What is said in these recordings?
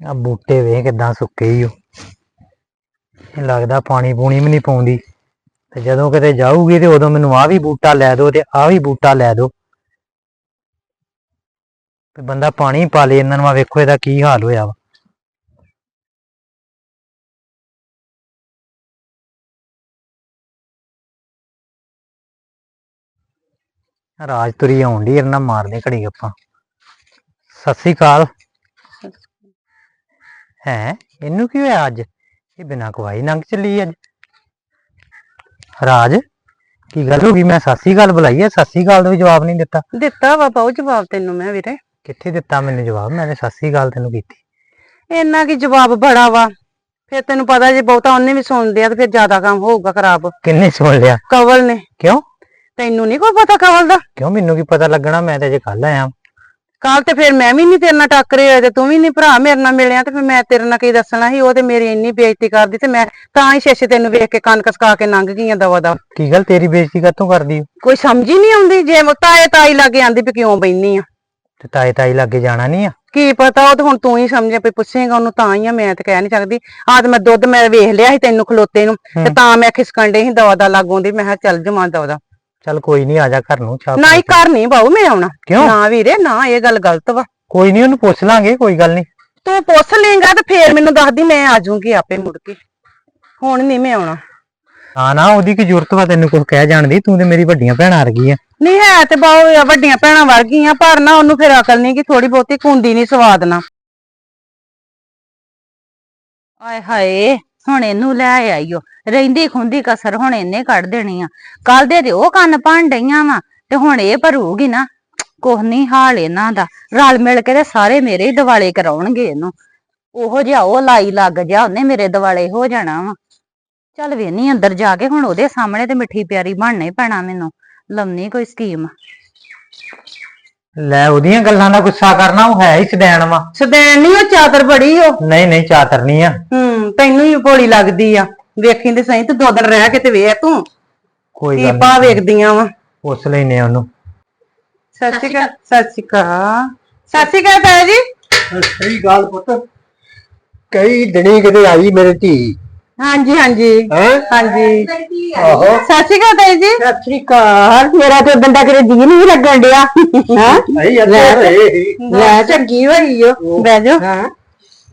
ਆ ਬੂਟੇ ਵੇਖ ਕਿਦਾਂ ਸੁੱਕੇ ਹੀ ਉਹ ਲੱਗਦਾ ਪਾਣੀ ਪੂਣੀ ਵੀ ਨਹੀਂ ਪਾਉਂਦੀ। ਤੇ ਜਦੋਂ ਕਿਤੇ ਜਾਊਗੀ ਤੇ ਉਦੋਂ ਮੈਨੂੰ ਆ ਵੀ ਬੂਟਾ ਲੈ ਦਿਓ ਤੇ ਆ ਵੀ ਬੂਟਾ ਲੈ ਦਿਓ। ਤੇ ਬੰਦਾ ਪਾਣੀ ਪਾ ਲੇ, ਇਹਨਾਂ ਨੂੰ ਆ ਵੇਖੋ ਇਹਦਾ ਕੀ ਹਾਲ ਹੋਇਆ ਵਾ। ਰਾਜ ਤੁਰੀ ਆਉਣ ਦੀ ਇਹਨਾਂ ਮਾਰਦੇ ਘੜੀ ਆਪਾਂ ਸਤਿ ਸ੍ਰੀ ਅਕਾਲ। ਹੈ? ਇਹਨੂੰ ਕੀ ਹੋਇਆ ਅੱਜ? ਇਹ ਬਿਨਾਂ ਕਵਾਈ ਲੰਘ ਚੱਲੀ ਅੱਜ। ਰਾਜ ਕੀ ਗੱਲ ਹੋ ਗਈ? ਮੈਂ ਸ੍ਰੀ ਅਕਾਲ ਬੁਲਾਈ ਹੈ ਸ੍ਰੀ ਅਕਾਲ ਦਾ ਵੀ ਜਵਾਬ ਨਹੀਂ ਦਿੱਤਾ। ਦਿੱਤਾ ਵਾ ਪਾਉ ਜਵਾਬ ਤੈਨੂੰ ਮੈਂ ਵੀਰੇ। ਕਿੱਥੇ ਦਿੱਤਾ ਮੈਨੂੰ ਜਵਾਬ? ਮੈਂ ਸ੍ਰੀ ਅਕਾਲ ਤੈਨੂੰ ਕੀਤੀ। ਇੰਨਾ ਕੀ ਜਵਾਬ ਬੜਾ ਵਾ। ਫਿਰ ਤੈਨੂੰ ਪਤਾ ਜੇ ਬਹੁਤਾ ਉਹਨੇ ਵੀ ਸੁਣ ਲਿਆ ਤੇ ਫਿਰ ਜ਼ਿਆਦਾ ਕੰਮ ਹੋਊਗਾ ਖਰਾਬ। ਕਿੰਨੇ ਸੁਣ ਲਿਆ? ਕਵਲ ਨੇ। ਕਿਉਂ? ਤੈਨੂੰ ਨਹੀਂ ਕੋਈ ਪਤਾ ਕਵਲ ਦਾ? ਕਿਉਂ? ਮੈਨੂੰ ਕੀ ਪਤਾ ਲੱਗਣਾ? ਮੈਂ ਤੇ ਅਜੇ ਕੱਲ ਆਇਆ ਕੱਲ ਤੇ ਫਿਰ ਮੈਂ ਵੀ ਨਹੀਂ ਤੇਰੇ ਨਾਲ ਟੱਕਰੇ ਹੋਏ ਤੇ ਤੂੰ ਵੀ ਨਹੀਂ ਭਰਾ ਮੇਰੇ ਨਾਲ ਮਿਲਿਆ ਤੇ ਫਿਰ ਮੈਂ ਤੇਰੇ ਨਾਲ ਕੀ ਦੱਸਣਾ ਸੀ? ਉਹ ਤੇ ਮੇਰੀ ਇੰਨੀ ਬੇਇੱਜ਼ਤੀ ਕਰਦੀ ਤੇ ਮੈਂ ਤਾਂ ਹੀ ਸ਼ੇਸ਼ੇ ਤੈਨੂੰ ਵੇਖ ਕੇ ਕੰਨ ਕਸਕਾ ਕੇ ਲੰਘ ਗਈਆਂ ਦਵਾ ਦਾ ਕੀ ਗੱਲ ਤੇਰੀ ਬੇਇੱਜ਼ਤੀ ਕਾਤੋਂ ਕਰਦੀ? ਕੋਈ ਸਮਝ ਹੀ ਨਹੀਂ ਆਉਂਦੀ ਜੇ ਮੈਂ ਤਾਏ ਤਾਈ ਲਾਗੇ ਆਂਦੀ ਵੀ ਕਿਉਂ ਬੈਨੀ ਆ? ਤੇ ਤਾਏ ਤਾਈ ਲਾਗੇ ਜਾਣਾ ਨਹੀਂ ਆ? ਕੀ ਪਤਾ ਉਹ ਤੇ ਹੁਣ ਤੂੰ ਹੀ ਸਮਝੇ ਵੀ ਪੁੱਛੇਗਾ ਉਹਨੂੰ ਤਾਂ ਹੀ ਆ ਮੈਂ ਤੇ ਕਹਿ ਨਹੀਂ ਸਕਦੀ। ਤੇ ਮੈਂ ਦੁੱਧ ਮੈਂ ਵੇਖ ਲਿਆ ਸੀ ਤੈਨੂੰ ਖਲੋਤੇ ਨੂੰ ਤੇ। ਤਾਂ ਮੈਂ ਖਿਸਕਣ ਡਈ ਸੀ ਦਵਾ ਦਾ ਲਾਗੋਂ ਦੀ। ਮੈਂ ਕਿਹਾ ਚੱਲ ਜਮਾ ਦਵਾ ਦਾ ਚੱਲ ਕੋਈ ਨਹੀਂ ਆ ਜਾ ਘਰ ਨੂੰ ਚਾਹ ਨਾ ਹੀ ਘਰ ਨਹੀਂ ਬਾਊ ਮੈਂ ਆਉਣਾ। ਕਿਉਂ? ਨਾ ਵੀਰੇ ਨਾ ਇਹ ਗੱਲ ਗਲਤ ਵਾ। ਕੋਈ ਨਹੀਂ ਉਹਨੂੰ ਪੁੱਛ ਲਾਂਗੇ ਕੋਈ ਗੱਲ ਨਹੀਂ ਤੂੰ ਪੁੱਛ ਲੇਗਾ ਤੇ ਫੇਰ ਮੈਨੂੰ ਦੱਸਦੀ ਮੈਂ ਆ ਜਾਊਂਗੀ ਆਪੇ ਮੁੜ ਕੇ। ਹੁਣ ਨਹੀਂ ਮੈਂ ਆਉਣਾ। ਨਾ ਨਾ ਉਹਦੀ ਕੀ ਜ਼ਰੂਰਤ ਵਾ ਤੈਨੂੰ ਕੁਝ ਕਹਿ ਜਾਣ ਦੀ ਤੂੰ ਤੇ ਮੇਰੀ ਵੱਡੀਆਂ ਭੈਣਾਂ ਵਰਗੀ ਆ। ਨਹੀਂ ਹੈ ਤੇ ਬਾਊ ਵੱਡੀਆਂ ਭੈਣਾਂ ਵਰਗੀਆਂ ਪਰ ਨਾ ਉਹਨੂੰ ਫਿਰ ਅਕਲ ਨਹੀਂ ਕਿ ਥੋੜੀ ਬਹੁਤੀ ਕੁੰਦੀ ਨਹੀਂ ਸਵਾਦ ਨਾ ਆਏ ਹਾਏ। ਹੁਣ ਇਹਨੂੰ ਲੈ ਆਈਓ। ਰਹਿੰਦੀ ਖੁੰਦੀ ਕਸਰ ਹੁਣ ਇਹਨੇ ਕੱਢ ਦੇਣੀ ਆ। ਕੱਲ ਦੇ ਤੇ ਉਹ ਕੰਨ ਭੰਨ ਡਈਆਂ ਵਾ ਤੇ ਹੁਣ ਇਹ ਭਰੂਗੀ ਨਾ। ਕੁਛ ਨਹੀਂ ਹਾਲ ਇਹਨਾਂ ਦਾ। ਰਲ ਮਿਲ ਕੇ ਤੇ ਸਾਰੇ ਮੇਰੇ ਹੀ ਦਿਵਾਲੇ ਕਰਾਉਣਗੇ ਇਹਨੂੰ। ਉਹੋ ਜਿਹਾ ਉਹ ਲਾਈ ਲੱਗ ਜਾ, ਉਹਨੇ ਮੇਰੇ ਦਿਵਾਲੇ ਹੋ ਜਾਣਾ ਵਾ। ਚੱਲ ਵੇਨੀ ਅੰਦਰ ਜਾ ਕੇ, ਹੁਣ ਉਹਦੇ ਸਾਹਮਣੇ ਤੇ ਮਿੱਠੀ ਪਿਆਰੀ ਬਣਨਾ ਹੀ ਪੈਣਾ ਮੈਨੂੰ। ਲੰਮੀ ਕੋਈ ਸਕੀਮ। ਲੈ ਉਹਦੀਆਂ ਗੱਲਾਂ ਦਾ ਗੁੱਸਾ ਕਰਨਾ ਉਹ ਹੈ ਹੀ ਸਦੈਣ ਵਾ। ਸਦੈਣ ਨਹੀਂ ਉਹ ਚਾਦਰ ਬੜੀ ਉਹ? ਨਹੀਂ ਨਹੀਂ ਚਾਤਰ ਨਹੀਂ ਆ। ਹੂੰ ਤੈਨੂੰ ਹੀ ਭੋਲੀ ਲੱਗਦੀ ਆ। ਵੇਖੀ ਤੇ ਸਹੀ ਤੂੰ ਦੋ ਦਿਨ ਰਹਿ ਕੇ ਤੇ ਵੇਖ ਤੂੰ। ਕੋਈ ਗੱਲ ਨੀ, ਪਾ ਵੇਖਦੀਆਂ ਵਾ। ਪੁੱਛ ਲੈਨੇ ਉਹਨੂੰ। ਸਤਿ ਸ਼੍ਰੀ ਅਕਾਲ। ਸਤਿ ਸ਼੍ਰੀ ਅਕਾਲ। ਸਤਿ ਸ਼੍ਰੀ ਅਕਾਲ ਤਾਇਆ ਜੀ। ਸਹੀ ਗੱਲ ਪੁੱਤ। ਕਈ ਦਿਨੀ ਕਿਤੇ ਆਈ ਮੇਰੇ ਧੀ। ਹਾਂਜੀ ਹਾਂਜੀ। ਹੈ? ਹਾਂਜੀ। ਆਹੋ। ਸਤਿ ਸ਼੍ਰੀ ਅਕਾਲ ਤਾਇਆ ਜੀ। ਸਤਿ ਸ੍ਰੀ ਅਕਾਲ। ਮੇਰਾ ਤੇ ਬੰਦਾ ਕਿਤੇ ਜੀ ਨਹੀਂ ਲੱਗਣ ਡਿਆ। ਹਾਂ? ਨਹੀਂ ਲੈ ਚੰਗੀ ਹੋਈ ਓ। ਬਹਿ ਜਾ ਹਾਂ?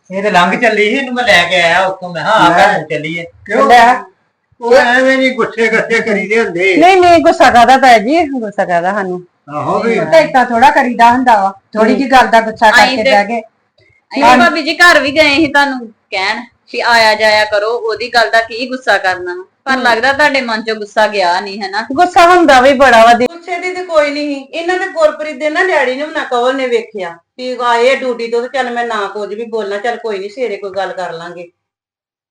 ਇਹ ਤੇ ਲੰਘ ਚੱਲੀ ਸੀ ਇਹਨੂੰ ਮੈਂ ਲੈ ਕੇ ਆਇਆ ਉੱਥੋਂ। ਮੈਂ ਹਾਂ ਲੈ। ਘਰ ਨੂੰ ਚੱਲੀਏ। ਕਿਉਂ? ਲੈ। ਉਹ ਐਵੇਂ ਨਹੀਂ ਗੁੱਸੇ ਗੱਸੇ ਕਰੀਦੇ ਹੁੰਦੇ। ਨਹੀਂ ਨਹੀਂ ਗੁੱਸਾ ਕਰਦਾ ਤਾਇਆ ਜੀ? ਗੁੱਸਾ ਕਰਦਾ ਸਾਨੂੰ? ਆਹੋ ਵੀ। ਥੋੜਾ ਕਰੀਦਾ ਹੁੰਦਾ ਵਾ। ਥੋੜੀ ਜੀ ਗੱਲ ਦਾ ਗੁੱਸਾ ਕਰਕੇ ਬਹਿ ਗਏ। ਅਸੀਂ ਭਾਬੀ ਜੀ ਘਰ ਵੀ ਗਏ ਸੀ ਤੁਹਾਨੂੰ ਕਹਿਣ। ਵੀ ਆਇਆ ਜਾਇਆ ਕਰੋ ਉਹਦੀ ਗੱਲ ਦਾ ਕੀ ਗੁੱਸਾ ਕਰਨਾ? ਪਰ ਲੱਗਦਾ ਤੁਹਾਡੇ ਮਨ ਚੋਂ ਗੁੱਸਾ ਗਿਆ ਨਹੀਂ ਹੈ ਨਾ ਗੁੱਸਾ ਹੁੰਦਾ ਵੀ ਬੜਾ ਵਾ ਗੁੱਸੇ ਦੀ ਤੇ ਕੋਈ ਨਹੀਂ ਇਹਨਾਂ ਦੇ ਗੁਰਪ੍ਰੀਤ ਦੇ ਨਾ ਡੈਡੀ ਨੇ ਵੀ ਨਾ ਕਵਲ ਨੇ ਵੇਖਿਆ। ਵੀ ਆਏ ਡਿਊਟੀ ਤੋਂ ਤੇ ਚੱਲ ਮੈਂ ਨਾ ਕੁਝ ਵੀ ਬੋਲਣਾ ਚੱਲ ਕੋਈ ਨਹੀਂ ਸਵੇਰੇ ਕੋਈ ਗੱਲ ਕਰ ਲਾਂਗੇ।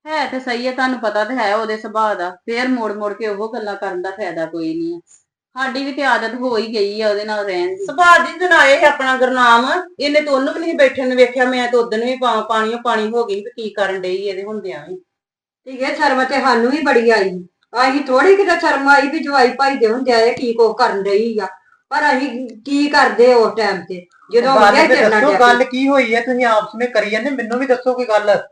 ਹੈ ਤੇ ਸਹੀ ਹੈ ਤੁਹਾਨੂੰ ਪਤਾ ਤੇ ਹੈ ਉਹਦੇ ਸੁਭਾਅ ਦਾ। ਫੇਰ ਮੋੜ ਮੋੜ ਕੇ ਉਹ ਗੱਲਾਂ ਕਰਨ ਦਾ ਫਾਇਦਾ ਕੋਈ ਨਹੀਂ ਹੈ ਸਾਡੀ ਵੀ ਤੇ ਆਦਤ ਹੋ ਹੀ ਗਈ ਆ ਉਹਦੇ ਨਾਲ ਰਹਿਣ ਦੀ। ਸੁਭਾਅ ਦੀ ਜਨਾਏ ਹੈ ਆਪਣਾ ਗੁਰਨਾਮ ਇਹਨੇ ਤਾਂ ਉਹਨੂੰ ਵੀ ਨਹੀਂ ਬੈਠੇ ਨੂੰ ਵੇਖਿਆ ਮੈਂ ਤਾਂ ਉਦੋਂ ਵੀ ਪਾ- ਪਾਣੀਓ ਪਾਣੀ ਹੋ ਗਈ ਵੀ ਕੀ ਕਰਨ ਡਈ ਇਹਦੇ ਹੁੰਦਿਆਂ ਵੀ। ਧੀਏ ਸ਼ਰਮ ਤੇ ਸਾਨੂੰ ਵੀ ਬੜੀ ਆਈ। ਅਸੀਂ ਥੋੜੀ ਕਿਤੇ ਸ਼ਰਮ ਆਈ ਵੀ ਜਵਾਈ ਭਾਈ ਦੇ ਹੁੰਦੇ ਆ ਕੀ ਕੋ ਕਰਨ ਰਹੀ ਆ। ਪਰ ਅਸੀਂ ਕੀ ਕਰਦੇ ਉਸ ਟਾਈਮ ਤੇ? ਜਦੋਂ ਗੱਲ ਆਉਂਦੇ ਤੇ ਦੱਸੋ ਗੱਲ ਕੀ ਹੋਈ ਹੈ ਤੁਸੀਂ ਆਪਸ ਵਿੱਚ ਕਰੀ ਜਾਂਦੇ ਮੈਨੂੰ ਵੀ ਦੱਸੋ ਕੋਈ ਗੱਲ।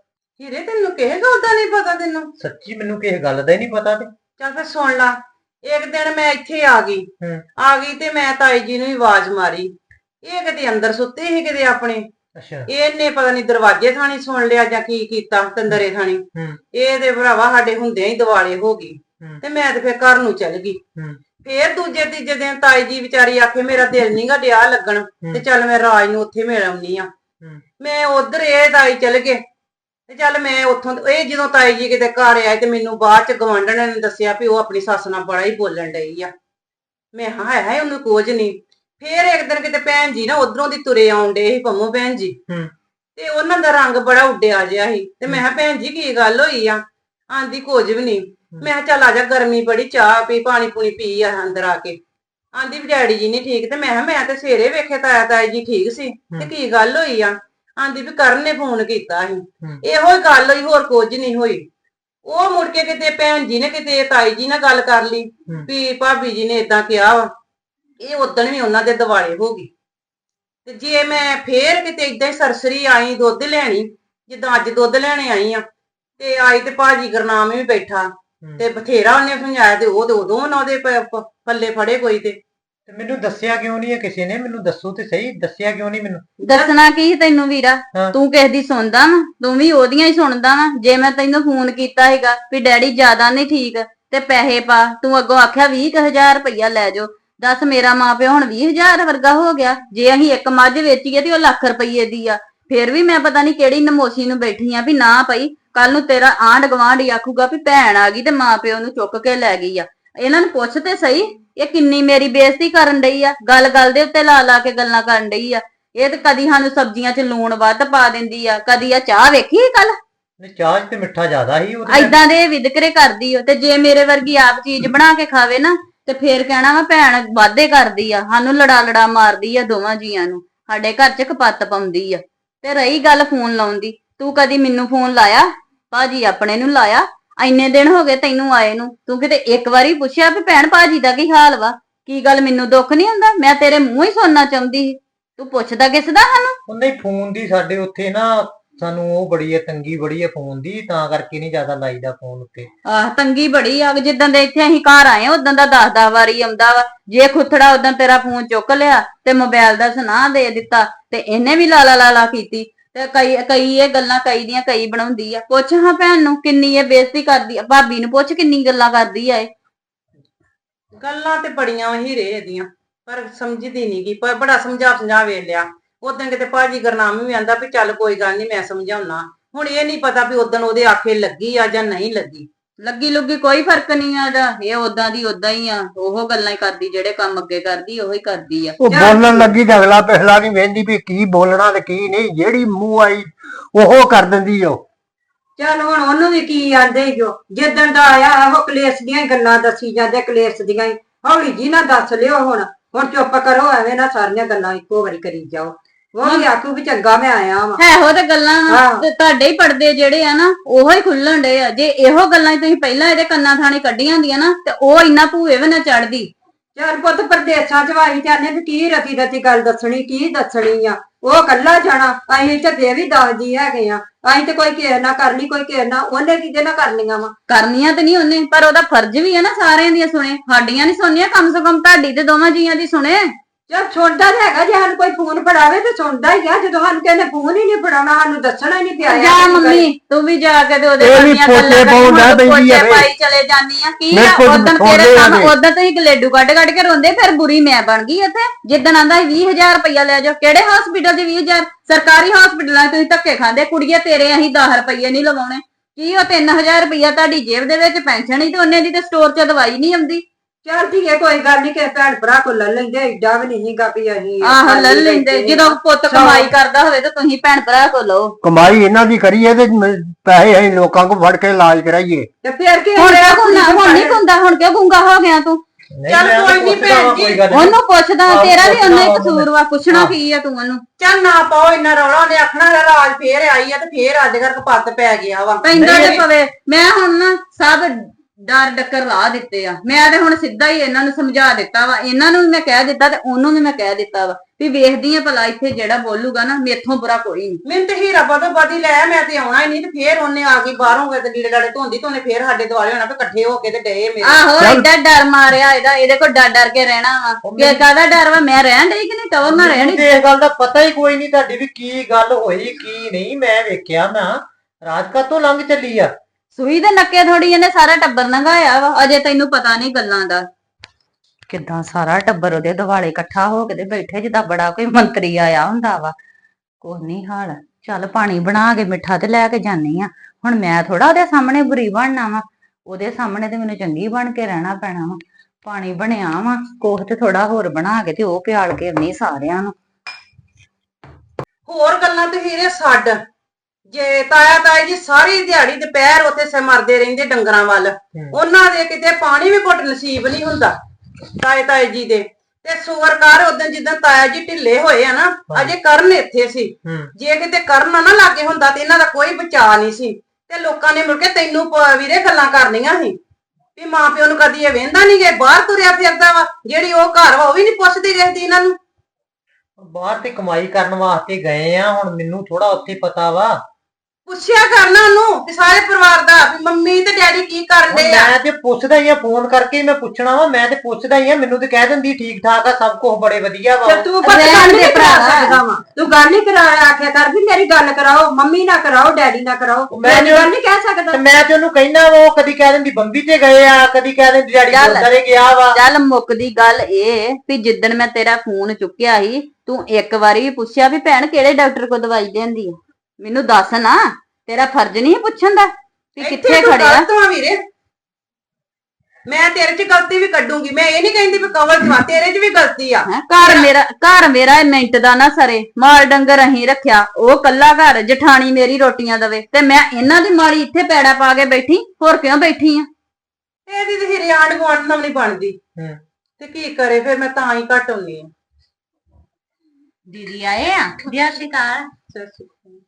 ਹੀਰੇ ਤੈਨੂੰ ਕਿਸੇ ਗੱਲ ਦਾ ਨਹੀਂ ਪਤਾ ਤੈਨੂੰ? ਸੱਚੀ ਮੈਨੂੰ ਕਿਸੇ ਗੱਲ ਦਾ ਹੀ ਨਹੀਂ ਪਤਾ ਤੇ। ਚੱਲ ਫਿਰ ਸੁਣ ਲਾ। ਇੱਕ ਦਿਨ ਮੈਂ ਇੱਥੇ ਆ ਗਈ। ਹੂੰ। ਆ ਗਈ ਤੇ ਮੈਂ ਤਾਈ ਜੀ ਨੂੰ ਹੀ ਆਵਾਜ਼ ਮਾਰੀ। ਇਹ ਕਿਤੇ ਅੰਦਰ ਸੁੱਤੇ ਸੀ ਕਿਤੇ ਆਪਣੇ? ਅੱਛਾ। ਇਹਨੇ ਪਤਾ ਨਹੀਂ ਦਰਵਾਜ਼ੇ ਥਾਣੀ ਸੁਣ ਲਿਆ ਜਾਂ ਕੀ ਕੀਤਾ ਤੰਦਰੇ ਥਾਣੀ। ਹੂੰ। ਇਹ ਤੇ ਭਰਾਵਾ ਸਾਡੇ ਹੁੰਦਿਆਂ ਹੀ ਦਿਵਾਲੇ ਹੋ ਗਈ। ਹੂੰ। ਤੇ ਮੈਂ ਤੇ ਫਿਰ ਘਰ ਨੂੰ ਚਲ ਗਈ। ਹੂੰ। ਫੇਰ ਦੂਜੇ ਤੀਜੇ ਦਿਨ ਤਾਈ ਜੀ ਵਿਚਾਰੀ ਆਖੇ ਮੇਰਾ ਦਿਲ ਨਹੀਂਗਾ ਡਿਆ ਲੱਗਣ। ਤੇ ਚੱਲ ਮੈਂ ਰਾਜ ਨੂੰ ਉੱਥੇ ਮਿਲ ਆਉਣੀ ਆ ਮੈਂ ਉਧਰ ਇਹ ਤਾਈ ਚਲ ਗਏ। ਤੇ ਚੱਲ ਮੈਂ ਉੱਥੋਂ ਇਹ ਜਦੋਂ ਤਾਈ ਜੀ ਕਿਤੇ ਘਰ ਆਏ ਤੇ ਮੈਨੂੰ ਬਾਅਦ ਚ ਗਵਾਂਢਣ ਨੇ ਦੱਸਿਆ ਵੀ ਉਹ ਆਪਣੀ ਸੱਸ ਨਾਲ ਬੜਾ ਹੀ ਬੋਲਣ ਡਈ ਆ। ਮੈਂ ਹਾਂ ਹੈ ਹੈ ਉਹਨੂੰ ਕੁਝ ਨਹੀਂ ਫੇਰ ਇੱਕ ਦਿਨ ਕਿਤੇ ਭੈਣ ਜੀ ਨਾ ਉਧਰੋਂ ਦੀ ਤੁਰੇ ਆਉਣ ਡੇ ਸੀ ਪੰਮੋ ਭੈਣ ਜੀ। ਤੇ ਉਹਨਾਂ ਦਾ ਰੰਗ ਬੜਾ ਉੱਡਿਆ ਜਿਹਾ ਸੀ। ਤੇ ਮੈਂ ਕਿਹਾ ਭੈਣ ਜੀ ਕੀ ਗੱਲ ਹੋਈ ਆ? ਆਂਦੀ ਕੁਝ ਵੀ ਨਹੀਂ ਮੈਂ ਕਿਹਾ ਚੱਲ ਆ ਜਾ ਗਰਮੀ ਬੜੀ ਚਾਹ ਪੀ ਪਾਣੀ ਪੂਣੀ ਪੀ ਆ ਅੰਦਰ ਆ ਕੇ। ਆਂਦੀ ਵੀ ਡੈਡੀ ਜੀ ਨਹੀਂ ਠੀਕ। ਤੇ ਮੈਂ ਕਿਹਾ ਮੈਂ ਤੇ ਸਵੇਰੇ ਵੇਖੇ ਤਾਇਆ ਤਾਇਆ ਜੀ ਠੀਕ ਸੀ। ਤੇ ਕੀ ਗੱਲ ਹੋਈ ਆ? ਆਂਦੀ ਵੀ ਕਰਨ ਨੇ ਫੋਨ ਕੀਤਾ ਸੀ। ਇਹੋ ਹੀ ਗੱਲ ਹੋਈ ਹੋਰ ਕੁਝ ਨਹੀਂ ਹੋਈ। ਉਹ ਮੁੜ ਕੇ ਕਿਤੇ ਭੈਣ ਜੀ ਨੇ ਕਿਤੇ ਤਾਈ ਜੀ ਨਾਲ ਗੱਲ ਕਰ ਲਈ। ਵੀ ਭਾਬੀ ਜੀ ਨੇ ਇਦਾਂ ਕਿਹਾ ਵਾ ਇਹ ਉਦਣ ਵੀ ਉਹਨਾਂ ਦੇ ਦਿਵਾਲੇ ਹੋ ਗਈ ਤੇ ਜੇ ਮੈਂ ਫੇਰ ਕਿਤੇ ਇਦਾਂ ਹੀ ਸਰਸਰੀ ਆਈ ਦੁੱਧ ਲੈਣੀ ਜਿੱਦਾਂ ਅੱਜ ਦੁੱਧ ਲੈਣੇ ਆਈ ਆ ਤੇ ਆਈ ਤੇ ਭਾਜੀ ਗਰਨਾਮ ਵੀ ਬੈਠਾ ਤੇ ਬਥੇਰਾ ਉਹਨੇ ਸਮਝਾਇਆ ਤੇ ਉਹ ਤੇ ਉਦੋਂ ਨਾ ਉਹਦੇ ਪੱਲੇ ਫੜੇ ਕੋਈ ਤੇ। ਤੇ ਮੈਨੂੰ ਦੱਸਿਆ ਕਿਉਂ ਨਹੀਂ ਹੈ ਕਿਸੇ ਨੇ? ਮੈਨੂੰ ਦੱਸੋ ਤੇ ਸਹੀ ਦੱਸਿਆ ਕਿਉਂ ਨਹੀਂ ਮੈਨੂੰ? ਦੱਸਣਾ ਕੀ ਤੈਨੂੰ ਵੀਰਾ? ਹਾਂ। ਤੂੰ ਕਿਸੇ ਦੀ ਸੁਣਦਾ ਵਾ ਤੂੰ ਵੀ ਉਹਦੀਆਂ ਹੀ ਸੁਣਦਾ ਵਾ ਜੇ ਮੈਂ ਤੈਨੂੰ ਫੋਨ ਕੀਤਾ ਹੈਗਾ ਵੀ ਡੈਡੀ ਜ਼ਿਆਦਾ ਨਹੀਂ ਠੀਕ ਤੇ ਪੈਸੇ ਪਾ ਤੂੰ ਅੱਗੋਂ ਆਖਿਆ 20000 ਰੁਪਇਆ ਲੈ ਜਾਓ। ਦੱਸ ਮੇਰਾ ਮਾਪਿਓ ਹੁਣ 20000 ਵਰਗਾ ਹੋ ਗਿਆ। ਜੇ ਅਸੀਂ ਇੱਕ ਮੱਝ ਵੇਚੀਏ ਤੇ ਉਹ ਲੱਖ ਰੁਪਏ ਦੀ ਆ। ਫੇਰ ਵੀ ਮੈਂ ਪਤਾ ਨਹੀਂ ਕਿਹੜੀ ਨਮੋਸ਼ੀ ਨੂੰ ਬੈਠੀ ਆ ਵੀ ਨਾ ਪਈ। ਕੱਲ ਨੂੰ ਤੇਰਾ ਆਂਢ ਗੁਆਂਢ ਹੀ ਆਖੂਗਾ ਵੀ ਭੈਣ ਆ ਗਈ ਤੇ ਮਾਪਿਓ ਨੂੰ ਚੁੱਕ ਕੇ ਲੈ ਗਈ ਆ। ਇਹਨਾਂ ਨੂੰ ਪੁੱਛ ਤੇ ਸਹੀ। ਇਹ ਕਿੰਨੀ ਮੇਰੀ ਬੇਇੱਜ਼ਤੀ ਕਰਨ ਡਈ ਆ? ਗੱਲ ਗੱਲ ਦੇ ਉੱਤੇ ਲਾ ਲਾ ਕੇ ਗੱਲਾਂ ਕਰਨ ਡਈ ਆ। ਇਹ ਤੇ ਕਦੀ ਸਾਨੂੰ ਸਬਜ਼ੀਆਂ 'ਚ ਲੂਣ ਵੱਧ ਪਾ ਦਿੰਦੀ ਆ ਕਦੀ ਆ ਚਾਹ ਵੇਖੀ ਕੱਲ ਨਹੀਂ ਚਾਹ 'ਚ ਤੇ ਮਿੱਠਾ ਜ਼ਿਆਦਾ ਸੀ ਉਹ ਐਦਾਂ ਦੇ ਵਿਦਕਰੇ ਕਰਦੀ ਓ ਤੇ ਜੇ ਮੇਰੇ ਵਰਗੀ ਆਪ ਚੀਜ਼ ਬਣਾ ਕੇ ਖਾਵੇ ਨਾ ਤੇ ਫੇਰ ਕਹਿਣਾ ਵਾ ਭੈਣ ਵਾਧੇ ਕਰਦੀ ਆ ਸਾਨੂੰ ਲੜਾ ਲੜਾ ਮਾਰਦੀ ਆ ਦੋਵਾਂ ਜੀਆਂ ਨੂੰ। ਸਾਡੇ ਘਰ 'ਚ ਕਪੱਤ ਪਾਉਂਦੀ ਆ। ਤੇ ਰਹੀ ਗੱਲ ਫੋਨ ਲਾਉਣ ਦੀ। ਤੂੰ ਕਦੀ ਮੈਨੂੰ ਫੋਨ ਲਾਇਆ? ਭਾਜੀ ਆਪਣੇ ਨੂੰ ਲਾਇਆ? ਇੰਨੇ ਦਿਨ ਹੋ ਗਏ ਤੈਨੂੰ ਆਏ ਨੂੰ। ਤੂੰ ਕਿਤੇ ਇੱਕ ਵਾਰੀ ਪੁੱਛਿਆ ਵੀ ਭੈਣ ਭਾਜੀ ਦਾ ਕੀ ਹਾਲ ਵਾ? ਕੀ ਗੱਲ ਮੈਨੂੰ ਦੁੱਖ ਨਹੀਂ ਹੁੰਦਾ? ਮੈਂ ਤੇਰੇ ਮੂੰਹ ਹੀ ਸੁਣਨਾ ਚਾਹੁੰਦੀ ਸੀ। ਤੂੰ ਪੁੱਛਦਾ ਕਿਸ ਦਾ ਸਾਨੂੰ? ਉਹ ਨਹੀਂ ਫੋਨ ਦੀ ਸਾਡੇ ਉੱਥੇ ਨਾ ਸਾਨੂੰ ਉਹ ਬੜੀ ਹੈ ਤੰਗੀ ਬੜੀ ਹੈ ਫੋਨ ਦੀ ਤਾਂ ਕਰਕੇ ਨਹੀਂ ਜ਼ਿਆਦਾ ਲਾਈਦਾ ਫੋਨ ਉੱਤੇ। ਆਹ ਤੰਗੀ ਬੜੀ ਆ। ਜਿੱਦਾਂ ਦੇ ਇੱਥੇ ਅਸੀਂ ਘਰ ਆਏ ਉਦੋਂ ਦਾ 10-10 ਵਾਰੀ ਆਉਂਦਾ ਵਾ। ਜੇ ਖੁੱਥੜਾ ਉਦੋਂ ਤੇਰਾ ਫੋਨ ਚੁੱਕ ਲਿਆ ਤੇ ਮੋਬਾਈਲ ਦਾ ਸੁਨਾਹ ਦੇ ਦਿੱਤਾ ਤੇ ਇਹਨੇ ਵੀ ਲਾਲਾ ਲਾਲਾ ਕੀਤੀ। ਤੇ ਕਈ ਕਈ ਇਹ ਗੱਲਾਂ ਕਈ ਦੀਆਂ ਕਈ ਬਣਾਉਂਦੀ ਆ। ਪੁੱਛ ਹਾਂ ਭੈਣ ਨੂੰ ਕਿੰਨੀ ਇਹ ਬੇਇੱਜ਼ਤੀ ਕਰਦੀ ਆ। ਭਾਬੀ ਨੂੰ ਪੁੱਛ ਕਿੰਨੀ ਗੱਲਾਂ ਕਰਦੀ ਆ ਇਹ। ਗੱਲਾਂ ਤੇ ਬੜੀਆਂ ਹੀਰੇ ਇਹਦੀਆਂ ਪਰ ਸਮਝਦੀ ਨਹੀਂ ਗੀ। ਪਰ ਬੜਾ ਸਮਝਾ ਸਮਝਾ ਵੇਖ ਲਿਆ। ਉਦੋਂ ਕਿਤੇ ਭਾਜੀ ਗਰਨਾਮ ਵੀ ਆਂਦਾ ਵੀ ਚੱਲ ਕੋਈ ਗੱਲ ਨਹੀਂ ਮੈਂ ਸਮਝਾਉਣਾ ਹੁਣ ਇਹ ਨਹੀਂ ਪਤਾ ਵੀ ਉਦੋਂ ਉਹਦੇ ਆਖੇ ਲੱਗੀ ਆ ਜਾਂ ਨਹੀਂ ਲੱਗੀ। ਲੱਗੀ ਲੁੱਗੀ ਕੋਈ ਫ਼ਰਕ ਨਹੀਂ ਆ ਇਹਦਾ ਇਹ ਉਦਾਂ ਦੀ ਉਦਾਂ ਹੀ ਆ ਉਹ ਗੱਲਾਂ ਹੀ ਕਰਦੀ ਜਿਹੜੇ ਕੰਮ ਅੱਗੇ ਕਰਦੀ ਉਹੀ ਕਰਦੀ ਆ। ਉਹ ਬੋਲਣ ਲੱਗੀ ਤਾਂ ਅਗਲਾ ਪਿਛਲਾ ਨਹੀਂ ਵੇਂਦੀ ਵੀ ਕੀ ਬੋਲਣਾ ਤੇ ਕੀ ਨਹੀਂ ਜਿਹੜੀ ਮੂੰਹ ਆਈ ਉਹ ਕਰ ਦਿੰਦੀ ਓ ਚੱਲ ਹੁਣ ਉਹਨੂੰ ਵੀ ਕੀ ਆਂਦੇ ਜੋ ਜਿੱਦਣ ਦਾ ਆਇਆ ਉਹ ਕਲੇਸ਼ ਦੀਆਂ ਹੀ ਗੱਲਾਂ ਦੱਸੀ ਜਾਂਦੇ ਕਲੇਸ਼ ਦੀਆਂ ਹੀ। ਹੌਲੀ ਜੀ ਨਾ ਦੱਸ ਲਿਓ ਹੁਣ ਹੁਣ ਚੁੱਪ ਕਰੋ ਐਵੇਂ ਨਾ ਸਾਰੀਆਂ ਗੱਲਾਂ ਇੱਕੋ ਵਾਰੀ ਕਰੀ ਜਾਓ। ਉਹ ਵੀ ਆਖੂ ਵੀ ਚੰਗਾ ਮੈਂ ਆਇਆ ਵਾਂ। ਹੈ ਉਹ ਤੇ ਗੱਲਾਂ ਵਾਂ, ਹਾਂ। ਤੇ ਤੁਹਾਡੇ ਹੀ ਪਰਦੇ ਜਿਹੜੇ ਆ ਨਾ ਉਹੋ ਹੀ ਖੁੱਲਣ ਡੇ ਆ। ਜੇ ਇਹੋ ਗੱਲਾਂ ਹੀ ਤੁਸੀਂ ਪਹਿਲਾਂ ਇਹਦੇ ਕੰਨਾਂ ਥਾਣੇ ਕੱਢੀਆਂ ਹੁੰਦੀਆਂ ਨਾ ਤੇ ਉਹ ਇੰਨਾ ਭੂਏ ਵੀ ਨਾ ਚੜਦੀ ਚੱਲ ਪੁੱਤ ਪਰਦੇਸਾਂ ਚ ਵਾਈ ਜਾਂਦੇ ਵੀ ਕੀ ਰਤੀ ਰਤੀ ਗੱਲ ਦੱਸਣੀ ਕੀ ਦੱਸਣੀ ਆ। ਉਹ ਕੱਲਾ ਜਾਣਾ ਅਸੀਂ ਤੇ ਫੇਰ ਵੀ ਦਸ ਜੀ ਹੈਗੇ ਆ। ਅਸੀਂ ਤੇ ਕੋਈ ਕੇਰ ਨਾ ਕਰਨੀ ਕੋਈ ਕੇਰ ਨਾ ਉਹਨੇ ਕਿਹਦੇ ਨਾ ਕਰਨੀਆਂ ਵਾ? ਕਰਨੀਆਂ ਤੇ ਨਹੀਂ ਉਹਨੇ ਪਰ ਉਹਦਾ ਫਰਜ਼ ਵੀ ਹੈ ਨਾ ਸਾਰਿਆਂ ਦੀਆਂ ਸੁਣੇ। ਸਾਡੀਆਂ ਨਹੀਂ ਸੁਣਨੀਆਂ ਕਮ ਸੇ ਕਮ ਤੁਹਾਡੀ ਤੇ ਦੋਵਾਂ ਜੀਆਂ ਦੀ ਸੁਣੇ। ਚੱਲ ਸੁਣਦਾ ਤਾਂ ਹੈਗਾ ਜੇ ਸਾਨੂੰ ਕੋਈ ਫੋਨ ਫੜਾਵੇ ਤੇ ਸੁਣਦਾ ਹੀ ਆ ਜਦੋਂ ਸਾਨੂੰ ਕਹਿੰਦੇ ਫੋਨ ਹੀ ਨਹੀਂ ਫੜਾਉਣਾ ਸਾਨੂੰ ਦੱਸਣਾ ਹੀ ਨਹੀਂ ਪਿਆ ਜਾ ਮੰਮੀ ਤੂੰ ਵੀ ਜਾ ਕੇ ਤੇ ਉਹਦੇ ਇਹ ਵੀ ਗੱਲਾਂ ਪਾਉਣ ਪੈਂਦੀ ਆ ਵੇ। ਪਾਈ ਚਲੇ ਜਾਨੀ ਆ ਕੀ ਮੇਰੇ ਆ ਕੋਲ ਉਦੋਂ ਤੇਰੇ ਕੰਮ। ਉਦੋਂ ਤੁਸੀਂ ਗਲੇਡੂ ਕੱਢ ਕੱਢ ਕੇ ਰੋਂਦੇ ਫਿਰ ਬੁਰੀ ਮੈਂ ਬਣ ਗਈ ਇੱਥੇ। ਜਿੱਦਣ ਆਂਦਾ 20000 ਰੁਪਇਆ ਲੈ ਜਾਓ ਕਿਹੜੇ ਹਸਪੀਟਲ ਦੇ 20000 ਸਰਕਾਰੀ ਹਸਪੀਟਲਾਂ 'ਚ ਤੁਸੀਂ ਧੱਕੇ ਖਾਂਦੇ ਕੁੜੀਏ ਤੇਰੇ ਅਸੀਂ 10 ਰੁਪਏ ਨਹੀਂ ਲਵਾਉਣੇ। ਕੀ ਉਹ 3000 ਰੁਪਇਆ ਤੁਹਾਡੀ ਜੇਬ ਦੇ ਵਿੱਚ ਪੈਨਸ਼ਨ ਹੀ ਤੇ ਉਹਨੇ ਦੀ ਤੇ ਸਟੋਰ 'ਚ ਦਵਾਈ ਨਹੀਂ ਆਉਂਦੀ? ਚੱਲ ਧੀਏ ਕੋਈ ਗੱਲ ਨਹੀਂ ਕਿ ਭੈਣ ਭਰਾ ਕੋ ਲੈ ਲੈਂਦੇ ਏਡਾ ਵੀ ਨਹੀਂ ਗਾ ਵੀ ਅਸੀਂ ਆਹ ਲੈ ਲੈਂਦੇ ਜਦੋਂ ਪੁੱਤ ਕਮਾਈ ਕਰਦਾ ਹੋਵੇ ਤਾਂ ਤੁਸੀਂ ਭੈਣ ਭਰਾ ਕੋ ਲਓ ਕਮਾਈ ਇਹਨਾਂ ਦੀ ਕਰੀਏ ਤੇ ਮ- ਪੈਸੇ ਅਸੀਂ ਲੋਕਾਂ ਕੋਲ ਫੜ ਕੇ ਇਲਾਜ ਕਰਾਈਏ। ਤੇ ਫੇਰ ਕੀ ਹੁਣ ਹੋਇਆ? ਕਿਉਂ ਗੁੰਗਾ ਹੁਣ ਨਹੀਂ ਗੁੰਗਾ ਹੁਣ ਕਿਉਂ ਗੁੰਗਾ ਹੋ ਗਿਆ ਤੂੰ? ਨਹੀਂ ਚੱਲ ਕੋਈ ਨੀ ਪੁੱਛਦਾ ਵਾਂ, ਭੈਣ ਜੀ। ਉਹਨੂੰ ਪੁੱਛਦਾ ਤੇਰਾ ਵੀ ਉਹਨੇ ਕਸੂਰ ਵਾ ਪੁੱਛਣਾ ਕੀ ਆ ਤੂੰ ਉਹਨੂੰ? ਚੱਲ ਨਾ ਪਾਓ ਇੰਨਾ ਰੌਲਾ ਉਹਨੇ ਆਖਣਾ ਲੈ ਰਾਜ ਫੇਰ ਆਈ ਆ ਤੇ ਫੇਰ ਅੱਜ ਕਰਕੇ ਪੱਤ ਪੈ ਗਿਆ ਵਾ। ਪੈਂਦਾ ਨਹੀਂ, ਤੇ ਪਵੇ। ਮੈਂ ਹੁਣ ਨਾ ਸਭ ਡਰ ਡੱਕਰ ਲਾ ਦਿੱਤੇ ਆ। ਮੈਂ ਤੇ ਹੁਣ ਸਿੱਧਾ ਹੀ ਇਹਨਾਂ ਨੂੰ ਸਮਝਾ ਦਿੱਤਾ ਵਾ। ਇਹਨਾਂ ਨੂੰ ਵੀ ਮੈਂ ਕਹਿ ਦਿੱਤਾ ਤੇ ਉਹਨੂੰ ਵੀ ਮੈਂ ਕਹਿ ਦਿੱਤਾ ਵਾ ਵੀ ਵੇਖਦੀ ਆ ਭਲਾ ਇੱਥੇ ਜਿਹੜਾ ਬੋਲੂਗਾ ਨਾ ਮੇਥੋਂ ਬੁਰਾ ਕੋਈ ਨਹੀਂ। ਮੈਨੂੰ ਤੇ ਹੀਰਾ ਬਦੋ ਬਦੀ ਲੈ ਮੈਂ ਤੇ ਆਉਣਾ ਹੀ ਨਹੀਂ ਤੇ ਫੇਰ ਉਹਨੇ ਆ ਕੇ ਬਾਹਰੋਂ ਗਏ ਤੇ ਲੀੜੇ ਲਾੜੇ ਧੋਂਦੀ ਤੇ ਉਹਨੇ ਫੇਰ ਸਾਡੇ ਦੁਆਲੇ ਹੋਣਾ ਵੀ ਇਕੱਠੇ ਹੋ ਕੇ ਤੇ ਡਏ ਮੇਰੇ। ਆਹੋ। ਐਡਾ ਡਰ ਮਾਰਿਆ ਇਹਦਾ ਇਹਦੇ ਕੋਲ ਡਰ ਡਰ ਕੇ ਰਹਿਣਾ ਵਾ। ਕਿ ਕਾਹਦਾ ਡਰ ਵਾ ਮੈਂ ਰਹਿਣ ਡਈ ਕਿ ਨਹੀਂ? ਟਵਰ ਨਾ ਰਹਿਣੀ ਤੇ ਇਸ ਗੱਲ ਦਾ ਪਤਾ ਹੀ ਕੋਈ ਨਹੀਂ ਤੁਹਾਡੀ ਵੀ ਕੀ ਗੱਲ ਹੋਈ ਕੀ ਨਹੀਂ ਮੈਂ ਵੇਖਿਆ ਨਾ। ਰਾਜ ਕਾ ਤੋਂ ਲੰਘ ਚੱਲੀ ਆ? ਸੂਈ ਦੇ ਨੱਕੇ ਥੋੜੀ ਇਹਨੇ ਸਾਰਾ ਟੱਬਰ ਨੰਗਾਇਆ ਵਾ, ਅਜੇ ਤੈਨੂੰ ਪਤਾ ਨਹੀਂ ਗੱਲਾਂ ਦਾ। ਕਿੱਦਾਂ ਸਾਰਾ ਟੱਬਰ ਉਹਦੇ ਦਿਵਾਲੇ ਇਕੱਠਾ ਹੋ ਕੇ ਤੇ ਬੈਠੇ, ਜਿੱਦਾਂ ਬੜਾ ਕੋਈ ਮੰਤਰੀ ਆਇਆ ਹੁੰਦਾ ਵਾ। ਕੋਈ ਨਹੀਂ ਹਾਲ, ਚੱਲ ਪਾਣੀ ਬਣਾ ਕੇ, ਮਿੱਠਾ ਤੇ ਲੈ ਕੇ ਜਾਨੀ ਆ। ਹੁਣ ਮੈਂ ਥੋੜਾ ਉਹਦੇ ਸਾਹਮਣੇ ਬੁਰੀ ਬਣਨਾ ਵਾ, ਉਹਦੇ ਸਾਹਮਣੇ ਤੇ ਮੈਨੂੰ ਚੰਗੀ ਬਣ ਕੇ ਰਹਿਣਾ ਪੈਣਾ ਵਾ। ਪਾਣੀ ਬਣਿਆ ਵਾ, ਕੋਹ ਤੇ ਥੋੜਾ ਹੋਰ ਬਣਾ ਕੇ ਤੇ ਉਹ ਪਿਆਲ ਕੇ ਨਹੀਂ ਸਾਰਿਆਂ ਨੂੰ। ਹੋਰ ਗੱਲਾਂ ਤੁਸੀਂ ਹੀਰੇ ਛੱਡ ਜੇ ਤਾਇਆ ਤਾਈ ਜੀ ਸਾਰੀ ਦਿਹਾੜੀ ਦੁਪਹਿਰ ਉੱਥੇ ਸੇ ਮਰਦੇ ਰਹਿੰਦੇ ਡੰਗਰਾਂ ਵੱਲ ਉਹਨਾਂ ਦੇ ਕਿਤੇ ਪਾਣੀ ਵੀ ਘੁੱਟ ਨਸੀਬ ਨਹੀਂ ਹੁੰਦਾ ਤਾਏ ਤਾਏ ਜੀ ਦੇ। ਤੇ ਸੂਰ ਕਰ ਉਦੋਂ ਜਿੱਦਾਂ ਤਾਇਆ ਜੀ ਢਿੱਲੇ ਹੋਏ ਆ ਨਾ ਅਜੇ ਕਰਨ ਇੱਥੇ ਸੀ। ਜੇ ਕਿਤੇ ਕਰਨ ਨਾ ਲਾਗੇ ਹੁੰਦਾ ਤੇ ਇਹਨਾਂ ਦਾ ਕੋਈ ਬਚਾ ਨਹੀਂ ਸੀ। ਤੇ ਲੋਕਾਂ ਨੇ ਮੁੜ ਕੇ ਤੈਨੂੰ ਵੀਰੇ ਗੱਲਾਂ ਕਰਨੀਆਂ ਸੀ ਵੀ ਮਾਂ ਪਿਓ ਨੂੰ ਕਦੀ ਇਹ ਵੇਂਦਾ ਨਹੀਂ ਗਏ ਬਾਹਰ ਤੁਰਿਆ ਫਿਰਦਾ ਵਾ ਜਿਹੜੀ ਉਹ ਘਰ ਵਾ ਉਹ ਵੀ ਨਹੀਂ ਪੁੱਛਦੀ ਗਈ ਇਹਨਾਂ ਨੂੰ। ਬਾਹਰ ਤੇ ਕਮਾਈ ਕਰਨ ਵਾਸਤੇ ਗਏ ਆ ਹੁਣ ਮੈਨੂੰ ਥੋੜਾ ਉੱਥੇ ਪਤਾ ਵਾ। ਪੁੱਛਿਆ ਕਰਨਾ ਉਹਨੂੰ ਤੇ ਸਾਰੇ ਪਰਿਵਾਰ ਦਾ ਵੀ ਮੰਮੀ ਤੇ ਡੈਡੀ ਕੀ ਕਰਦੇ ਆ। ਮੈਂ ਤੇ ਪੁੱਛਦਾ ਹੀ ਆ ਫੋਨ ਕਰਕੇ ਹੀ ਮੈਂ ਪੁੱਛਣਾ ਵਾ ਮੈਂ ਤੇ ਪੁੱਛਦਾ ਹੀ ਆ ਮੈਨੂੰ ਤੇ ਕਹਿ ਦਿੰਦੀ ਠੀਕ ਠਾਕ ਆ ਸਭ ਕੁਝ ਬੜੇ ਵਧੀਆ ਵਾ। ਤੇ ਤੂੰ ਰਹਿਣ ਦੇ ਨਹੀਂ ਕਰਾ ਭਰਾ। ਸਕਦਾ ਵਾ। ਤੂੰ ਗੱਲ ਨਹੀਂ ਕਰਾ ਆਖਿਆ ਕਰ ਵੀ ਮੇਰੀ ਗੱਲ ਕਰਾਓ ਮੰਮੀ ਨਾ ਕਰਾਓ ਡੈਡੀ ਨਾ ਕਰਾਓ। ਮੈਂ ਮੈਂ ਗੱਲ ਨਹੀਂ ਕਹਿ ਸਕਦਾ। ਤੇ ਮੈਂ ਤੇ ਉਹਨੂੰ ਕਹਿਣਾ ਵਾ ਉਹ ਕਦੀ ਕਹਿ ਦਿੰਦੀ ਬੰਬੀ ਤੇ ਗਏ ਆ ਕਦੀ ਕਹਿ ਦਿੰਦੀ ਡੈਡੀ ਚੱਲ। ਗੁਰਦਾਰੇ ਗਿਆ ਵਾ। ਚੱਲ ਮੁੱਕਦੀ ਗੱਲ ਇਹ ਵੀ ਜਿੱਦਣ ਮੈਂ ਤੇਰਾ ਫੋਨ ਚੁੱਕਿਆ ਸੀ ਤੂੰ ਇੱਕ ਵਾਰੀ ਵੀ ਪੁੱਛਿਆ ਵੀ ਭੈਣ ਕਿਹੜੇ ਡਾਕਟਰ ਕੋਲ ਦਵਾਈ ਲੈਂਦੀ ਆ? ਮੈਨੂੰ ਦੱਸ ਨਾ ਤੇਰਾ ਫਰਜ਼ ਨਹੀਂ ਪੁੱਛਣ ਦਾ ਇੱਥੇ ਕਿੱਥੇ ਤੂੰ ਖੜਿਆ। ਵਾਂ ਵੀਰੇ। ਮੈਂ ਤੇਰੇ 'ਚ ਗਲਤੀ ਵੀ ਕੱਢੂੰਗੀ। ਮੈਂ ਇਹ ਨਹੀਂ ਕਹਿੰਦੀ ਵੀ ਕਵਲ 'ਚ ਵਾ ਤੇਰੇ 'ਚ ਵੀ ਗਲਤੀ ਆ। ਹੈਂ? ਘਰ ਮੇਰਾ ਘਰ ਮੇਰਾ ਇਹ ਮਿੰਟ ਦਾ ਨਾ ਸਰੇ। ਮਾਲ ਡੰਗਰ ਅਹੀਂ ਰੱਖਿਆ। ਉਹ ਕੱਲਾ ਘਰ ਜਠਾਣੀ ਮੇਰੀ ਰੋਟੀਆਂ ਦਵੇ। ਤੇ ਮੈਂ ਇਹਨਾਂ ਦੀ ਮਾੜੀ ਇੱਥੇ ਪੈੜਾ ਪਾ ਕੇ ਬੈਠੀ ਹੋਰ ਕਿਉਂ ਬੈਠੀ ਆ? ਇਹਦੀ ਤੇ ਹਿਰੇ ਆਂਢ ਗੁਆਂਢ ਨਾਲ ਨਹੀਂ ਬਣਦੀ। ਹੂੰ। ਤੇ ਕੀ ਕਰੇ? ਫਿਰ ਮੈਂ ਤਾਂ ਹੀ ਘੱਟ ਹੁੰਨੀ ਆ। ਦੀਦੀ ਆਏ ਆ? ਦਿਆ ਸ਼ਿਕਾਰ?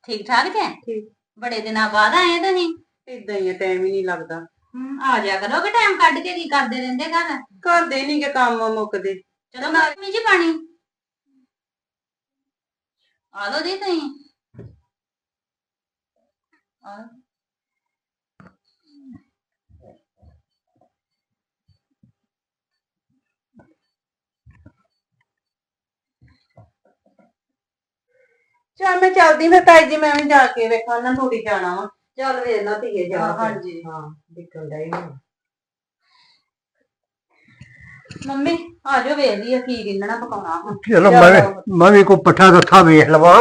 ਠੀਕ ਠਾਕ ਜੇ? ਠੀਕ। ਬੜੇ ਦਿਨਾਂ ਬਾਅਦ ਆਏ ਤੁਸੀਂ? ਇਦਾਂ ਹੀ ਟਾਈਮ ਹੀ ਨਹੀਂ ਲੱਗਦਾ। ਹਮ, ਆ ਜਾ ਕਰੋਗੇ ਟਾਈਮ ਕੱਢ ਕੇ ਕੀ ਕਰਦੇ ਰਹਿੰਦੇ ਘਰ? ਘਰ ਦੇ ਨਹੀਂ ਕਿ ਕੰਮ ਮੁੱਕਦੇ। ਚਲੋ ਮੰਮੀ ਜੀ ਪਾਣੀ। ਆ ਲੋ ਦੇ ਤੁਸੀਂ। ਆ ਲਓ। ਚੱਲ ਮੈਂ ਚੱਲਦੀ ਫਿਰ ਤਾਈ ਜੀ ਮੈਂ ਵੀ ਜਾ ਕੇ ਵੇਖਾਂ ਨਾ ਥੋੜੀ ਜਾਣਾ ਵਾ। ਚੱਲ ਵੇਖ ਨਾ ਧੀਏ ਜਾ ਹਾਂ, ਕੇ। ਹਾਂਜੀ। ਹਾਂ ਦੇਖਣ ਡਈ ਹਾਂ ਮੰਮੀ ਆ ਜਾਓ ਵੇਖ ਲਈਏ ਕੀ ਰਿੰਨਣਾ ਪਕਾਉਣਾ ਹੁਣ ਚਲੋ ਮੈਂ ਵੀ- ਮੈਂ ਵੀ ਕੋ ਪੱਠਾ ਰੱਖਾ ਵੇਖ ਲਵਾਂ।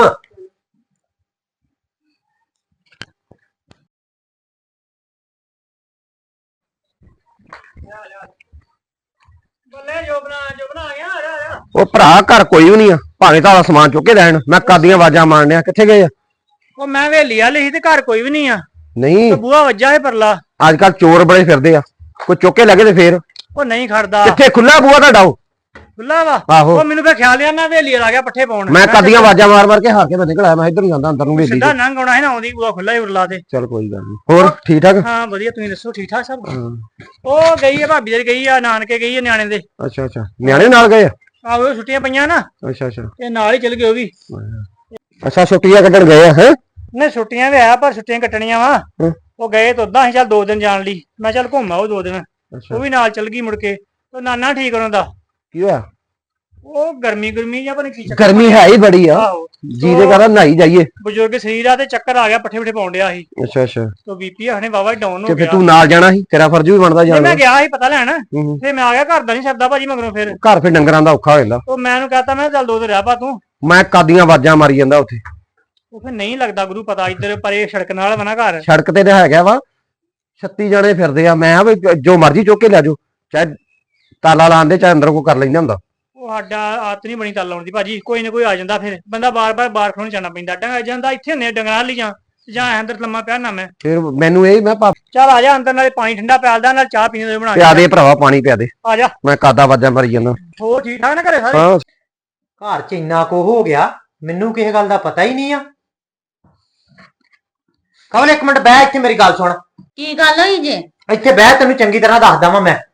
ਬੱਲੇ ਜੋਬਨਾ ਜੋਬਨਾ ਆ ਗਿਆ ਆ ਗਿਆ ਉਹ ਭਰਾ ਘਰ ਕੋਈ ਵੀ ਨਹੀਂ ਆ। ਭਾਵੇਂ ਤਾਂ ਸਮਾਨ ਚੁੱਕ ਕੇ ਲੈਣ ਮੈਂ ਕਾਦੀਆਂ ਆਵਾਜ਼ਾਂ ਮਾਰਨਿਆ ਕਿੱਥੇ ਗਏ ਆ? ਉਹ ਮੈਂ ਵੇਲੀ ਆ ਲਈ ਤੇ ਘਰ ਕੋਈ ਵੀ ਨਹੀਂ ਆ। ਨਹੀਂ। ਤੇ ਬੂਹਾ ਵੱਜਾ ਹੈ ਪਰਲਾ। ਅੱਜ ਕੱਲ ਚੋਰ ਬੜੇ ਫਿਰਦੇ ਆ। ਕੋਈ ਚੁੱਕ ਕੇ ਲੱਗੇ ਤੇ ਫੇਰ? ਉਹ ਨਹੀਂ ਖੜਦਾ। ਕਿੱਥੇ? ਖੁੱਲਾ ਬੂਹਾ ਤੁਹਾਡਾ ਉਹ? ਖੁੱਲਾ ਵਾ। ਆਹੋ। ਉਹ ਮੈਨੂੰ ਫੇ ਖਿਆਲ ਆ ਮੈਂ ਵੇਲੀ ਆ ਗਿਆ ਪੱਠੇ ਪਾਉਣ। ਮੈਂ ਕਾਦੀਆਂ ਆਵਾਜ਼ਾਂ ਮਾਰ ਮਾਰ ਕੇ ਹਾਰ ਕੇ ਮੈਂ ਨਿਕਲ ਆਇਆ। ਮੈਂ ਇੱਧਰ ਨੂੰ ਜਾਂਦਾ ਅੰਦਰ ਨੂੰ ਵੇਲੀ ਸਿੱਧਾ ਨੰਗ ਆਉਣਾ ਹੈ ਨਾ ਆਉਂਦੀ ਬੂਹਾ ਖੁੱਲਾ ਹੀ ਉਰਲਾ ਤੇ। ਚਲ ਕੋਈ ਗੱਲ ਨਹੀਂ। ਹੋਰ ਠੀਕ ਠਾਕ ਹਾਂ ਵਧੀਆ ਤੁਸੀਂ ਦੱਸੋ ਠੀਕ ਠਾਕ ਸਭ ਉਹ ਗਈ ਆ ਭਾਬੀ ਦੇ ਗਈ ਆ ਨਾਨਕੇ ਗਈ ਆ ਨਿਆਣੇ ਦੇ। ਅੱਛਾ ਅੱਛਾ। ਨਿਆਣੇ ਨਾਲ ਗਏ ਆ? ਆਹੋ ਉਹ ਛੁੱਟੀਆਂ ਪਈਆਂ ਨਾ। ਅੱਛਾ ਅੱਛਾ। ਤੇ ਨਾਲ ਹੀ ਚਲ ਗਏ ਉਹ ਵੀ। ਅੱਛਾ ਛੁੱਟੀਆਂ ਕੱਢਣ ਗਏ ਆ ਹੈ? ਨੇ ਛੁੱਟੀਆਂ ਵੀ ਆ ਪਰ ਛੁੱਟੀਆਂ ਕੱਟਣੀਆਂ ਵਾ। ਉਹ ਗਏ ਤਾਂ ਉਦਾਂ ਅਸੀਂ ਚੱਲ ਦੋ ਦਿਨ ਜਾਣ ਲਈ। ਮੈਂ ਚੱਲ ਘੁੰਮ ਆਓ ਦੋ ਦਿਨ। ਉਹ ਵੀ ਨਾਲ ਚਲ ਗਈ ਮੁੜ ਕੇ। ਉਹ ਨਾਨਾ ਠੀਕ ਉਹਨਾਂ ਦਾ। ਕੀ ਹੋਇਆ? ਉਹ ਗਰਮੀ ਗਰਮੀ ਜਾਂ ਪਤਾ ਕੀ ਚੱਕਰ ਗਰਮੀ ਹੈ ਹੀ ਬੜੀ ਆ। ਆਹੋ। ਜੀਦੇ ਕਰਾ ਨਹਾਈ ਜਾਈਏ। ਬਜ਼ੁਰਗ ਸਰੀਰ ਆ ਤੇ ਚੱਕਰ ਆ ਗਿਆ ਪੱਠੇ ਪੱਠੇ ਪਾਉਣ ਡਿਆ ਸੀ। ਅੱਛਾ ਅੱਛਾ। ਤੇ ਬੀਪੀ ਹਣੇ ਵਾਵਾ ਡਾਊਨ ਤੇ ਹੋ ਫਿਰ ਗਿਆ। ਤੂੰ ਨਾਲ ਜਾਣਾ ਸੀ ਤੇਰਾ ਫਰਜ਼ ਵੀ ਬਣਦਾ ਤੇ ਜਾਣਾ ਮੈਂ ਗਿਆ ਸੀ ਪਤਾ ਲੈਣ। ਹੂੰ। ਤੇ ਮੈਂ ਆ ਗਿਆ ਘਰ ਦਾ ਨਹੀਂ ਸਰਦਾ ਭਾਜੀ ਮਗਰੋਂ ਫਿਰ। ਘਰ ਫਿਰ ਡੰਗਰਾਂ ਦਾ ਔਖਾ ਹੋ ਜਾਂਦਾ। ਉਹ ਮੈਂ ਉਹਨੂੰ ਕਹਤਾ ਮੈਂ ਕਿਹਾ ਚੱਲ ਦੋ ਦਿਨ ਰਹਿ ਪਾ ਤੂੰ। ਮੈਂ ਕਾਦੀਆਂ ਆਵਾਜ਼ਾਂ ਮਾਰੀ ਜਾਂਦਾ ਉੱਥੇ। ਉਹ ਫਿਰ ਨਹੀਂ ਲੱਗਦਾ ਗੁਰੂ ਪਤਾ ਇੱਧਰ ਪਰੇ ਸੜਕ ਨਾਲ ਵਾ ਨਾ ਘਰ। ਸੜਕ ਤੇ ਤਾਂ ਹੈਗਾ ਵਾ। 36 ਜਣੇ ਫਿਰਦੇ ਆ। ਮੈਂ ਆ ਵੀ ਜੋ ਮਰਜ਼ੀ ਚੁੱਕ ਕੇ ਲੈ ਜਾਓ। ਚਾਹੇ ਤਾਲਾ ਲਾਉਂਦੇ ਚਾਹੇ ਅੰਦਰ ਕੋ ਕਰ ਲੈਂਦਾ ਹੁੰਦਾ। ਉਹ ਸਾਡਾ ਆਦਤ ਨਹੀਂ ਬਣੀ ਚੱਲ ਲਾਉਣ ਦੀ ਭਾਜੀ ਕੋਈ ਨਾ ਕੋਈ ਆ ਜਾਂਦਾ ਫਿਰ। ਬੰਦਾ ਬਾਰ-ਬਾਰ ਬਾਹਰ ਖੜੋਂ ਜਾਣਾ ਪੈਂਦਾ। ਡੰਗਾ ਜਾਂਦਾ ਇੱਥੇ ਹੁੰਨੇ ਡੰਗਰਾਂ ਲਈ ਜਾਂ ਜਾਂ ਅੰਦਰ ਲੰਮਾ ਪਿਆ ਨਾ ਮੈਂ। ਫਿਰ ਮੈਨੂੰ ਇਹ ਮੈਂ ਪਾ ਚੱਲ ਆ ਜਾ ਅੰਦਰ ਨਾਲੇ ਪਾਣੀ ਠੰਡਾ ਪਿਆਲਦਾ ਨਾਲ ਚਾਹ ਪੀਣ ਦੇ ਬਣਾ ਪਿਆ ਦੇ ਭਰਾਵਾ ਪਾਣੀ ਪਿਆ ਦੇ। ਆ ਜਾ। ਮੈਂ ਕਾਦਾ ਆਵਾਜ਼ਾਂ ਮਾਰੀ ਜਾਂਦਾ। ਹੋਰ ਠੀਕ ਠਾਕ ਨਾ ਘਰੇ ਸਾਰੇ? ਹਾਂ। ਘਰ 'ਚ ਇੰਨਾ ਕੋ ਹੋ ਗਿਆ ਮੈਨੂੰ ਕਿਸੇ ਗੱਲ ਦਾ ਪਤਾ ਹੀ ਨਹੀਂ ਆ। ਕਮਲ ਇੱਕ ਮਿੰਟ ਬਹਿ ਇੱਥੇ ਮੇਰੀ ਗੱਲ ਸੁਣ। ਕੀ ਗੱਲ ਹੋਈ ਜੇ? ਇੱਥੇ ਬਹਿ ਤੈਨੂੰ ਚੰਗੀ ਤਰ੍ਹਾਂ ਦੱਸਦਾ ਵਾਂ ਮੈਂ।